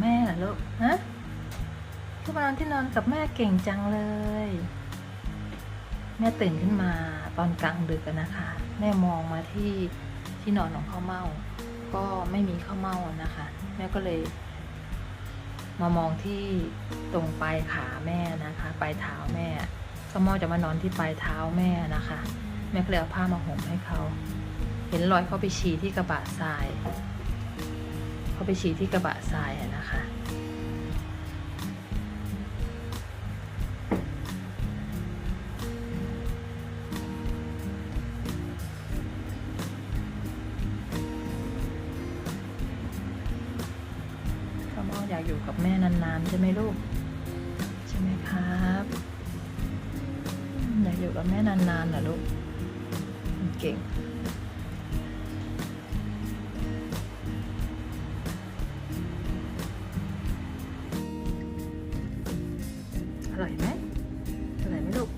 แม่เหรอลูก ฮะขึ้นมานอนที่นอนกับแม่เก่งจังเลย แม่ตื่นขึ้นมาตอนกลางดึกนะคะ แม่มองมาที่ที่นอนของข้าวเม่า ก็ไม่มีข้าวเม่านะคะ แม่ก็เลย มามองที่ตรงปลายขาแม่นะคะ ปลายเท้าแม่ข้าวเม่าจะมานอนที่ปลายเท้าแม่นะคะ แม่ก็เลยเอาผ้ามาห่มให้เขา เห็นรอยเขาไปฉี่ที่กระบะทราย เขาไปฉี่ที่กระบะทรายอะนะคะ ข้าวเม่าอยากอยู่กับแม่นานๆใช่ไหมลูก ใช่ไหมครับ อยากอยู่กับแม่นานๆเหรอลูก เก่ง ร่อยไหมอร่อยไหมลูก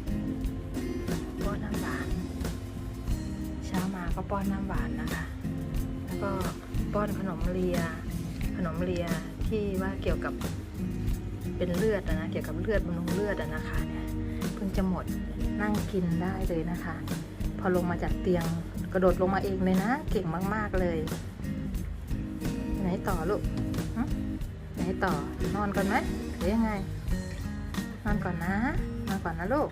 ป้อนน้ำหวาน เช้ามาก็ป้อนน้ำหวานนะคะ แล้วก็ป้อนขนมเลีย ขนมเลียที่ว่าเกี่ยวกับเป็นเลือดนะ เกี่ยวกับเลือดบำรุงเลือดนะคะเนี่ยเพิ่งจะหมดนั่งกินได้เลยนะคะ พอลงมาจากเตียงกระโดดลงมาเองเลยนะ เก่งมาก ๆเลย ไหนต่อลูกไหนต่อนอนก่อนไหมหรือยังไง นอนก่อนนะ นอนก่อนนะลูก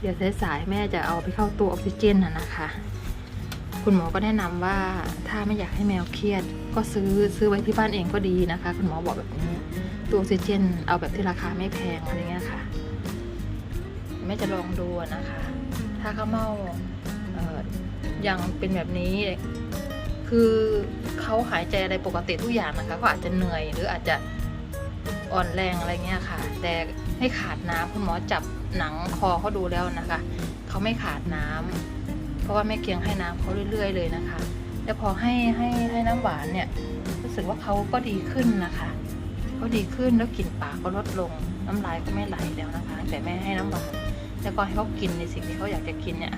เดี๋ยวสายๆแม่จะเอาไปเข้าตู้ออกซิเจนนะนะคะ คุณหมอก็แนะนำว่าถ้าไม่อยากให้แมวเครียด ก็ซื้อซื้อไว้ที่บ้านเองก็ดีนะคะ คุณหมอบอกแบบนี้ตู้ออกซิเจน เอาแบบที่ราคาไม่แพงอะไรเงี้ยค่ะแม่จะลองดูนะคะ ถ้าข้าวเมา ยังเป็นแบบนี้ คือเขาหายใจอะไรปกติทุกอย่างนะคะก็อาจจะเหนื่อยหรืออาจจะอ่อนแรงอะไรเงี้ยค่ะ แต่ไม่ขาดน้ำคุณหมอจับหนังคอเขาดูแล้วนะคะ เขาไม่ขาดน้ำเพราะว่าแม่เกียงให้น้ำเขาเรื่อย ๆ เลยนะคะ แล้วพอให้ให้ให้น้ำหวานเนี่ยรู้สึกว่าเขาก็ดีขึ้นนะคะเขาดีขึ้นแล้วกลิ่นปากก็ลดลง น้ำลายก็ไม่ไหลแล้วนะคะ แต่แม่ให้น้ำหวานแล้วก็ให้เขากินในสิ่งที่เขาอยากจะกินเนี่ย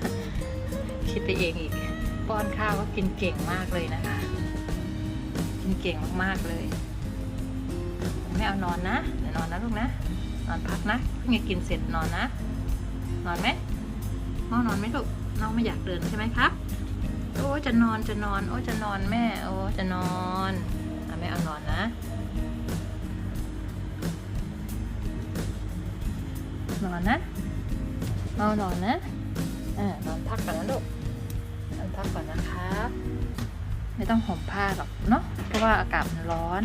คิดไปเองอีก ป้อนข้าวก็กินเก่งมากเลยนะคะ กินเก่งมากๆเลย ไม่เอานอนนะเดี๋ยวนอนนะลูกนะ นอนพักนะเพิ่งจะกินเสร็จนอนนะ นอนไหมน้องนอนไหมลูกน้องไม่อยากเดินใช่ไหมครับ โอ้จะนอนจะนอน โอ้จะนอนแม่ โอ้จะนอนอไม่เอานอนนะ นอนนะเอานอนนะอ่านอนพักก่อนนะลูก พักก่อนนะคะไม่ต้องห่มผ้าหรอกเนาะเพราะว่าอากาศมันร้อน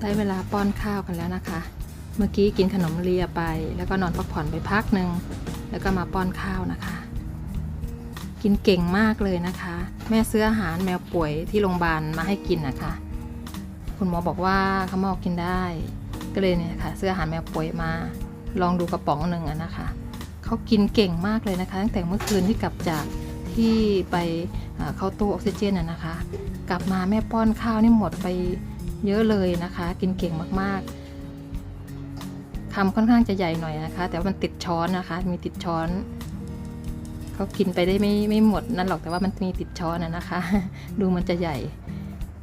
ได้เวลาป้อนข้าวกันแล้วนะคะ เมื่อกี้กินขนมเลียไป แล้วก็นอนพักผ่อนไปพักหนึ่ง แล้วก็มาป้อนข้าวนะคะ กินเก่งมากเลยนะคะ แม่ซื้ออาหารแมวป่วยที่โรงพยาบาลมาให้กินนะคะ คุณหมอบอกว่าเขามากินได้ ก็เลยเนี่ยค่ะซื้ออาหารแมวป่วยมาลองดูกระป๋องหนึ่งอะนะคะเขากินเก่งมากเลยนะคะ ตั้งแต่เมื่อคืนที่กลับจากที่ไปเอ่อเข้าตู้ออกซิเจนอะนะคะ กลับมาแม่ป้อนข้าวนี่หมดไปเยอะเลยนะคะ กินเก่งมากๆคำค่อนข้างจะใหญ่หน่อยนะคะ แต่ว่ามันติดช้อนนะคะ มีติดช้อน เขากินไปได้ไม่ไม่หมดนั่นหรอกแต่ว่ามันมีติดช้อนนะนะคะ ดูมันจะใหญ่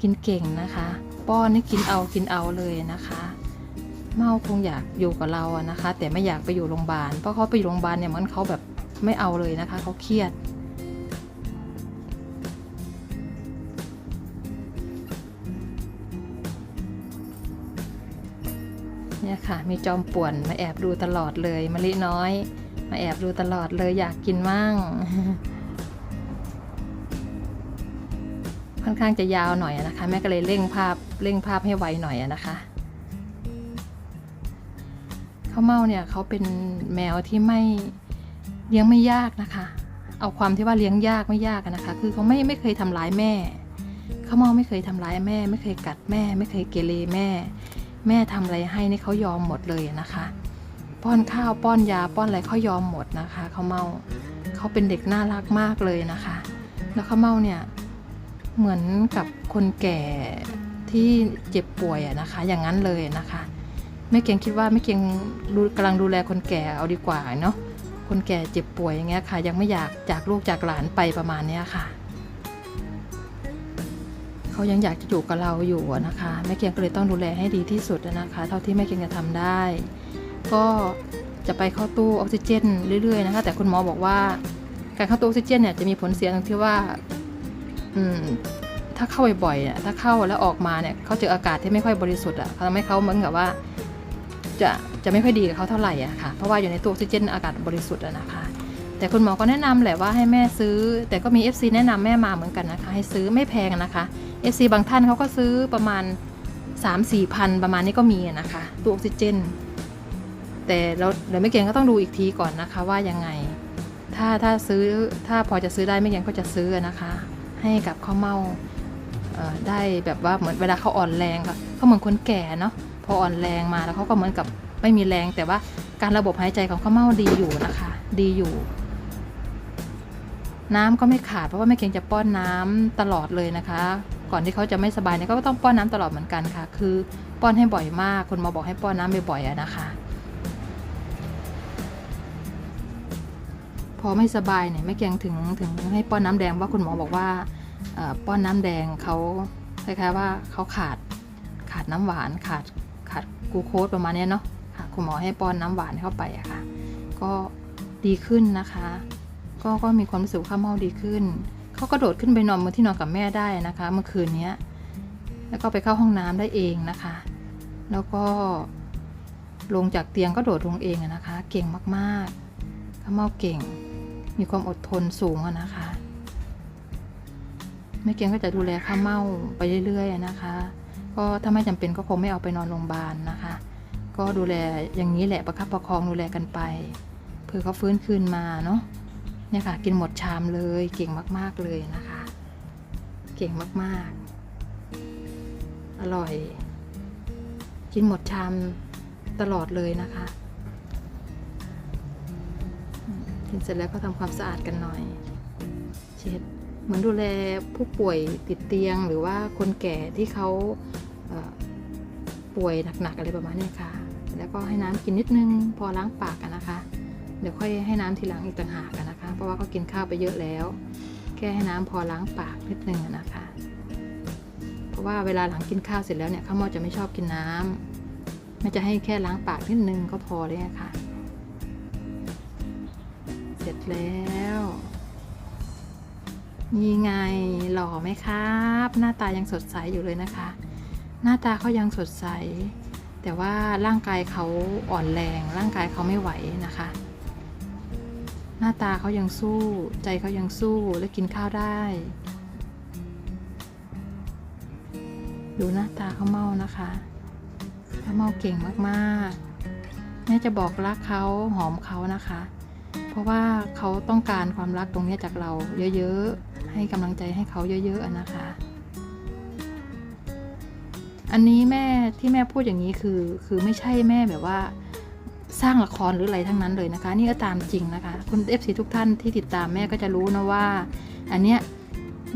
กินเก่งนะคะ ป้อนนี่กินเอากินเอาเลยนะคะ เมาคงอยากอยู่กับเราอะนะคะ แต่ไม่อยากไปอยู่โรงพยาบาลเพราะเขาไปอยู่โรงพยาบาลเนี่ยมันเขาแบบไม่เอาเลยนะคะเขาเครียดเนี่ยค่ะมีจอมป่วนมาแอบดูตลอดเลยมะลิน้อย มาแอบดูตลอดเลยอยากกินมั่ง ค่อนข้างจะยาวหน่อยนะคะ แม่ก็เลยเร่งภาพเร่งภาพให้ไวหน่อยนะคะข้าวเม่าเนี่ยเขาเป็นแมวที่ไม่เลี้ยงไม่ยากนะคะ เอาความที่ว่าเลี้ยงยากไม่ยากนะคะ คือเขาไม่ไม่เคยทำร้ายแม่ข้าวเม่าไม่เคยทำร้ายแม่ ไม่เคยกัดแม่ ไม่เคยเกเรแม่ แม่ทำอะไรให้นี่เขายอมหมดเลยนะคะ ป้อนข้าวป้อนยาป้อนอะไรเขายอมหมดนะคะเขาเมาเขาเป็นเด็กน่ารักมากเลยนะคะ แล้วเขาเมาเนี่ยเหมือนกับคนแก่ที่เจ็บป่วยอะนะคะ อย่างนั้นเลยนะคะแม่เกียงคิดว่าแม่เกียงดูกำลังดูแลคนแก่เอาดีกว่าเนาะคนแก่เจ็บป่วยอย่างเงี้ยค่ะ ยังไม่อยากจากลูกจากหลานไปประมาณเนี้ยค่ะเขายังอยากจะอยู่กับเราอยู่นะคะแม่เกียงก็เลยต้องดูแลให้ดีที่สุดนะคะ เท่าที่แม่เกียงจะทำได้ ก็จะไปเข้าตู้ออกซิเจนเรื่อยๆนะคะแต่คุณหมอบอกว่าการเข้าตู้ออกซิเจนเนี่ยจะมีผลเสียตรงที่ว่าอืมถ้าเข้าบ่อยๆอะถ้าเข้าแล้วออกมาเนี่ยเขาเจออากาศที่ไม่ค่อยบริสุทธิ์อะทำให้เขาเหมือนกับว่าจะจะไม่ค่อยดีกับเขาเท่าไหร่อะค่ะ เพราะว่าอยู่ในตู้ออกซิเจนอากาศบริสุทธิ์อะนะคะ แต่คุณหมอก็แนะนำแหละว่าให้แม่ซื้อ แต่ก็มี FC แนะนำแม่มาเหมือนกันนะคะ ให้ซื้อไม่แพงอะนะคะ FC บางท่านเขาก็ซื้อประมาณ 3 4พันประมาณนี้ก็มีนะคะตู้ออกซิเจน แต่เราเดี๋ยวไม่เก่งก็ต้องดูอีกทีก่อนนะคะว่ายังไง ถ้าถ้าซื้อถ้าพอจะซื้อได้ไม่เก่งก็จะซื้อนะคะ ให้กับข้าวเม่าเได้แบบว่าเหมือนเวลาเขาอ่อนแรงค่ะเขาเหมือนคนแก่เนาะพออ่อนแรงมาแล้วเขาก็เหมือนกับไม่มีแรง แต่ว่าการระบบหายใจของข้าวเม่าดีอยู่นะคะ ดีอยู่ น้ำก็ไม่ขาดเพราะว่าแม่เก่งจะป้อนน้ำตลอดเลยนะคะ ก่อนที่เขาจะไม่สบายเนี่ยก็ต้องป้อนน้ำตลอดเหมือนกันค่ะ คือป้อนให้บ่อยมากคุณหมอบอกให้ป้อนน้ำบ่อยๆนะคะ อไม่สบายเนี่ยแม่เกียงถึงถึงให้ป้อนน้ำแดงว่าคุณหมอบอกว่าป้อนน้ำแดงเขาคล้ายๆว่าเขาขาดขาดน้ำหวานขาดขาดกูโคสประมาณนี้เนาะค่ะคุณหมอให้ป้อนน้ำหวานเข้าไปอะค่ะ ก็ดีขึ้นนะคะ ก็ก็มีความรู้สึกข้าวเมาดีขึ้นเขาก็โดดขึ้นไปนอนบนที่นอนกับแม่ได้นะคะ เมื่อคืนนี้แล้วก็ไปเข้าห้องน้ำได้เองนะคะ แล้วก็ลงจากเตียงก็โดดลงเองอะนะคะ เก่งมากๆข้าวเมาเก่ง มีความอดทนสูงอะนะคะแม่เกียงก็จะดูแลข้าวเม่าไปเรื่อยๆนะคะ ก็ถ้าไม่จำเป็นก็คงไม่เอาไปนอนโรงพยาบาลนะคะ ก็ดูแลอย่างนี้แหละประคับประคองดูแลกันไปเพื่อเขาฟื้นคืนมาเนาะเนี่ยค่ะ กินหมดชามเลยเก่งมากๆเลยนะคะ เก่งมากๆ อร่อย กินหมดชามตลอดเลยนะคะ เสร็จแล้วก็ทำความสะอาดกันหน่อย เช็ดเหมือนดูแลผู้ป่วยติดเตียงหรือว่าคนแก่ที่เขาเป่วยหนักๆอะไรประมาณนี้ค่ะ แล้วก็ให้น้ำกินนิดนึงพอล้างปากกันนะคะ เดี๋ยวค่อยให้น้ำทีหลังอีกต่างหากกันนะคะ เพราะว่าเขากินข้าวไปเยอะแล้ว แค่ให้น้ำพอล้างปากนิดนึงนะคะ เพราะว่าเวลาหลังกินข้าวเสร็จแล้วเนี่ยข้าวม่าจะไม่ชอบกินน้ำไม่จะให้แค่ล้างปากนิดนึงก็พอเลยะค่ะ แล้ว นี่ไงหล่อไหมครับ หน้าตายังสดใสอยู่เลยนะคะ หน้าตาเขายังสดใส แต่ว่าร่างกายเขาอ่อนแรง ร่างกายเขาไม่ไหวนะคะ หน้าตาเขายังสู้ ใจเขายังสู้และกินข้าวได้ดูหน้าตาเขาเมานะคะเขาเมาเก่งมากๆ แม่จะบอกรักเขาหอมเขานะคะ เพราะว่าเขาต้องการความรักตรงนี้จากเราเยอะๆ ให้กำลังใจให้เขาเยอะๆนะคะ อันนี้แม่ที่แม่พูดอย่างนี้คือคือไม่ใช่แม่แบบว่าสร้างละครหรืออะไรทั้งนั้นเลยนะคะ นี่ก็ตามจริงนะคะ คุณเอฟซีทุกท่านที่ติดตามแม่ก็จะรู้นะว่า อันเนี้ย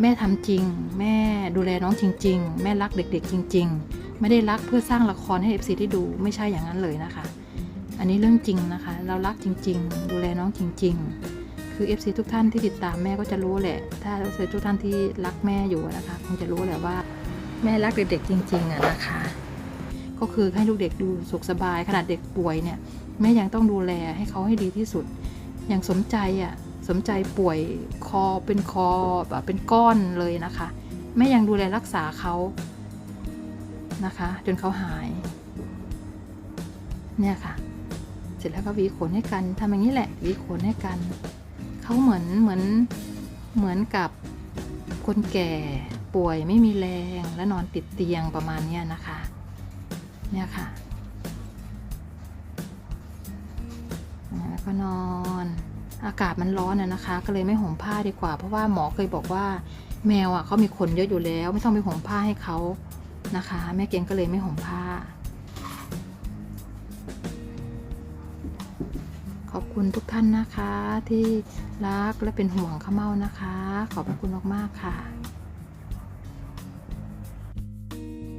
แม่ทำจริง แม่ดูแลน้องจริง ๆ แม่รักเด็กๆ จริง ๆ ไม่ได้รักเพื่อสร้างละครให้เอฟซีได้ดูไม่ใช่อย่างนั้นเลยนะคะ อันนี้เรื่องจริงนะคะ เรารักจริง ๆ ดูแลน้องจริง ๆ คือ FC ทุกท่านที่ติดตามแม่ก็จะรู้แหละ ถ้า FC ทุกท่านที่รักแม่อยู่นะคะคงจะรู้แหละว่าแม่รักเด็กๆจริงๆอะนะคะ ก็คือให้ลูกเด็กดูสุขสบาย ขนาดเด็กป่วยเนี่ยแม่ยังต้องดูแลให้เขาให้ดีที่สุด อย่างสมใจอะสมใจป่วยคอเป็นคอแบบเป็นก้อนเลยนะคะ แม่ยังดูแลรักษาเขานะคะ จนเขาหาย เนี่ยค่ะ เสร็จแล้วก็หวีขนให้กันทำอย่างนี้แหละหวีขนให้กันเขาเหมือนเหมือนเหมือนกับคนแก่ป่วยไม่มีแรงและนอนติดเตียงประมาณนี้นะคะ เนี่ยค่ะแล้วก็นอนอากาศมันร้อนอะนะคะ ก็เลยไม่ห่มผ้าดีกว่า เพราะว่าหมอเคยบอกว่าแมวอะเขามีขนเยอะอยู่แล้ว ไม่ต้องไปห่มผ้าให้เขานะคะ แม่เกียงก็เลยไม่ห่มผ้า อบคุณทุกท่านนะคะ ที่รักและเป็นห่วงข้าเมานะคะ ขอบพระคุณมากๆค่ะ